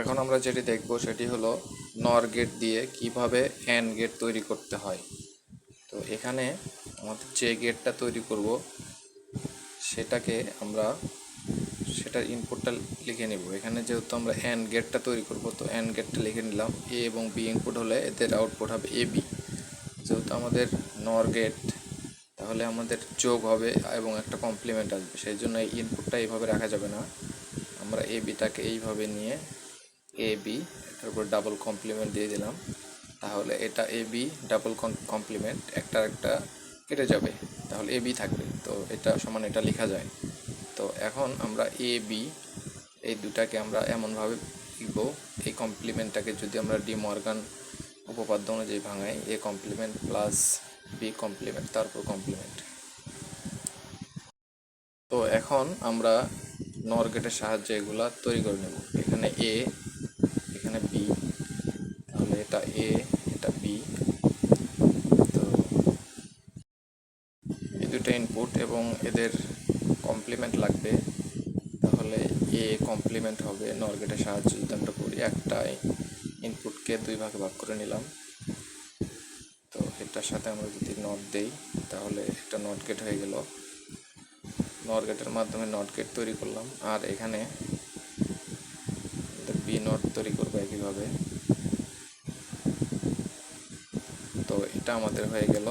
এখন আমরা যেটি দেখব সেটি হলো নর গেট দিয়ে কীভাবে অ্যান্ড গেট তৈরি করতে হয়। তো এখানে আমাদের যে গেটটা তৈরি করব, সেটাকে আমরা, সেটার ইনপুটটা লিখে নিব। এখানে যেহেতু আমরা অ্যান্ড গেটটা তৈরি করব, তো অ্যান্ড গেটটা লিখে নিলাম। এ এবং বি ইনপুট হলে এদের আউটপুট হবে এ, বি। যেহেতু আমাদের নর গেট, তাহলে আমাদের যোগ হবে এবং একটা কমপ্লিমেন্ট আসবে। সেই জন্য এই ইনপুটটা এইভাবে রাখা যাবে না। আমরা এ বিটাকে এইভাবে নিয়ে এ বি তারপর ডাবল কমপ্লিমেন্ট দিয়ে দিলাম। তাহলে এটা এ বি ডাবল কমপ্লিমেন্ট একটা একটা কেটে যাবে। তাহলে এ বি থাকবে। তো এটা সমান এটা লেখা যায়। তো এখন আমরা এ বি এই দুটাকে আমরা এমনভাবে লিখব। এই কমপ্লিমেন্টটাকে যদি আমরা ডি মর্গান উপপাদ্য অনুযায়ী ভাঙাই A complement plus B complement তারপর কমপ্লিমেন্ট তো এখন আমরা নর গেটের সাহায্যে এগুলা তৈরি করে নেব। এখানে এ এখানে বি তাহলে এটা এ এটা বি তো এই দুটো ইনপুট এবং এদের কমপ্লিমেন্ট লাগবে, তাহলে এ কমপ্লিমেন্ট হবে নর গেটের সাহায্যে যদি আমরা করি একটা ইনপুটকে দুই ভাগে ভাগ করে নিলাম। তো এটার সাথে আমরা যদি নট দেই, তাহলে এটা নট গেট হয়ে গেল। নট গেটের মাধ্যমে নট গেট তৈরি করলাম। আর এখানে বি নট তৈরি করব একইভাবে। তো এটা আমাদের হয়ে গেল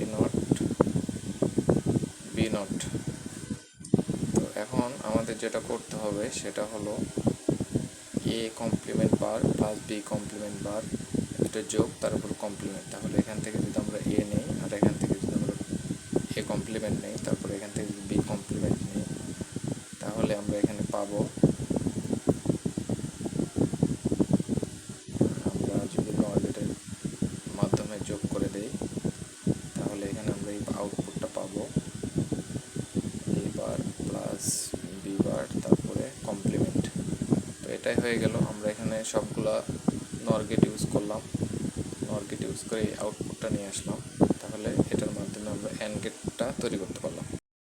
এ নট বি নট তো এখন আমাদের যেটা করতে হবে সেটা হলো A complement bar plus B complement bar দুটো যোগ, তার উপর কমপ্লিমেন্ট তাহলে এখান থেকে যদি আমরা এ নেই আর এখান থেকে যদি আমরা এ কমপ্লিমেন্ট নেই, তারপরে এখান থেকে যদি বি কমপ্লিমেন্ট নেই, তাহলে আমরা এখানে পাবো আমরা যদি নর্গেটের মাধ্যমে যোগ করে দেই তাহলে এখানে আমরা এই আউটপুটটা পাবো এ বার প্লাস বি বার তারপরে কমপ্লিমেন্ট তো এটাই হয়ে গেল। আমরা এখানে সবগুলা নর্গেট ইউজ করলাম। নর্গেট ইউজ করে আউটপুটটা নিয়ে আসলাম। তাহলে এটার মাধ্যমে আমরা অ্যান্ড গেটটা তৈরি করতে পারলাম।